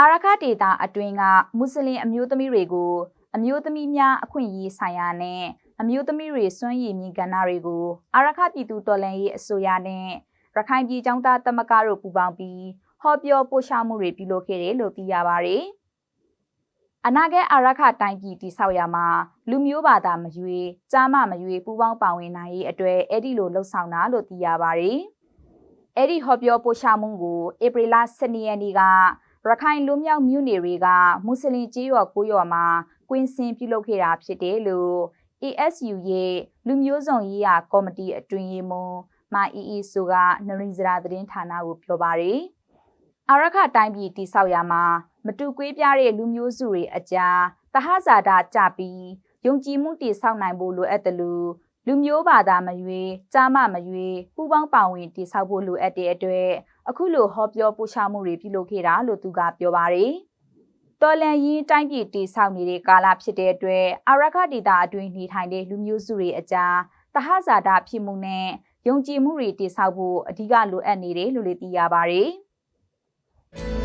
အာရခဒေတာအတွင်းကမွတ်စလင်အမျိုးသမီးတွေကိုအမျိုးသမီးများအခွင့်အရေးဆိုင်ရာနဲ့အမျိုးသမီးတွေစွမ်းရည်မြင့်ကဏ္ဍတွေကိုအာရခပြည်သူတော်လှန်ရေးအစိုးရနဲ့ရခိုင်ပြည်ចောင်းသားသမဂ္ဂတို့ပူးပေါင်းပြီးဟောပြောပို့ချမှုတွေပြုလုပ်ခဲ့တယ်လို့သိရပါတယ်။အနာဂတ်အာရခတိုင်းပြည်တိဆောက်ရမှာလူမျိုးဘာသာမရွေးကြားမမရွေးပူးပေါင်းပါဝင်နိုင်ရေးအတွက်အဲ့ဒီလိုလှုပ်ဆောင်တာလို့သိရပါတယ်။အဲ့ဒီဟောပြောပို့ချမှုကိုဧပြီလ12ရက်နေ့က ရခိုင်လူမျိုးမြို့နယ်တွေကမွတ်စလင်ကြေးရွာကိုရွာမှာကွင်းစင်ပြုလုပ်ခဲ့တာဖြစ်တယ်လို့ ASU ရဲ့လူမျိုးစုံရေးရာကော်မတီအတွင်းရေးမှူးမာအီအီဆိုကနရိဇရာသတင်းဌာနကိုပြောပါရယ်အာရခတိုင်းပြည်တိဆောက်ရမှာမတူကွေးပြားတဲ့လူမျိုးစုတွေအကြားတဟဇာတာကြပြီးယုံကြည်မှုတည်ဆောက်နိုင်ဖို့လိုအပ်တယ်လို့လူမျိုးဘာသာမရွေးကြားမမရွေးပူပေါင်းပါဝင်တည်ဆောက်ဖို့လိုအပ်တဲ့အတွက်အခုလိုဟောပြောပို့ချမှုတွေပြုလုပ်ခဲ့တာလို့သူကပြောပါရယ်တော်လန်ရင်တိုင်းပြည်တည်ဆောက်နေတဲ့ကာလဖြစ်တဲ့အတွက်အာရခဒေတာအတွင်းနေထိုင်တဲ့လူမျိုးစုတွေအကြားတဟဇာတာဖြစ်မှုနဲ့ယုံကြည်မှုတွေတည်ဆောက်ဖို့အဓိကလိုအပ်နေတယ်လို့လည်းသိရပါဗျ။